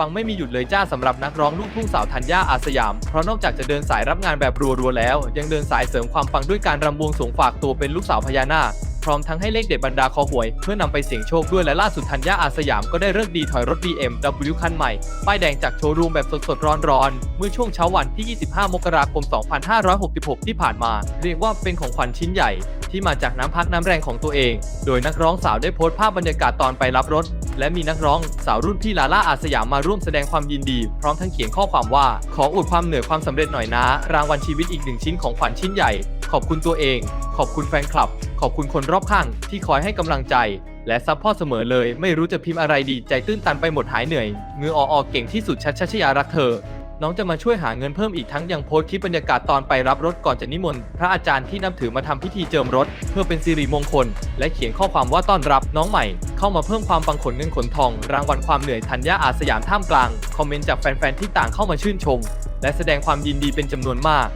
ปังไม่มีหยุดเลยจ้าสำหรับนักร้องลูกทุ่งสาวธัญญาอาสยาม เพราะนอกจากจะเดินสายรับงานแบบรัวๆแล้ว ยังเดินสายเสริมความปังด้วยการรำบวงสงฝากตัวเป็นลูกสาวพญานาคพร้อมทั้งให้เลขเด็ดบรรดาคอหวย เพื่อนำไปเสี่ยงโชคด้วยและล่าสุดธัญญาอาสยามก็ได้เลิกดีถอยรถ BMW คันใหม่ ป้ายแดงจากโชว์รูมแบบสดๆ ร้อนๆ เมื่อช่วงเช้าวันที่ 25 มกราคม 2566 ที่ผ่านมา เรียกว่าเป็นของขวัญชิ้นใหญ่ ที่มาจากน้ำพักน้ำแรงของตัวเอง โดยนักร้องสาวได้โพสต์ภาพบรรยากาศตอนไปรับรถ และมีนักร้องสาวรุ่นพี่ลาล่าอาสยามมาร่วมแสดงความยินดี พร้อมทั้งเขียนข้อความว่า ขออวดความเหนือความสำเร็จหน่อยนะ รางวัลชีวิตอีกหนึ่งชิ้นของขวัญชิ้นใหญ่ ขอบคุณตัวเอง ขอบคุณแฟนคลับ ขอบคุณคนรอบข้าง ที่คอยให้กำลังใจ และซัพพอร์ตเสมอเลย ไม่รู้จะพิมพ์อะไรดีใจตื้นตันไปหมดหายเหนื่อยเงืออออเก่งที่สุดชัดชัชยารักเธอ น้องจะมาช่วยหาเงินเพิ่มอีกทั้งยังโพสต์คลิปบรรยากาศตอนไปรับรถก่อนจะนิมนต์พระอาจารย์ที่นับถือมาทำพิธีเจิมรถ เพื่อเป็นสิริมงคล และเขียนข้อความว่าต้อนรับน้องใหม่ เข้ามาเพิ่มความปังขนเงินขนทอง รางวัลความเหนื่อยธัญญาอาสยามท่ามกลาง คอมเมนต์จากแฟนๆที่ต่างเข้ามาชื่นชม และแสดงความยินดีเป็นจำนวนมาก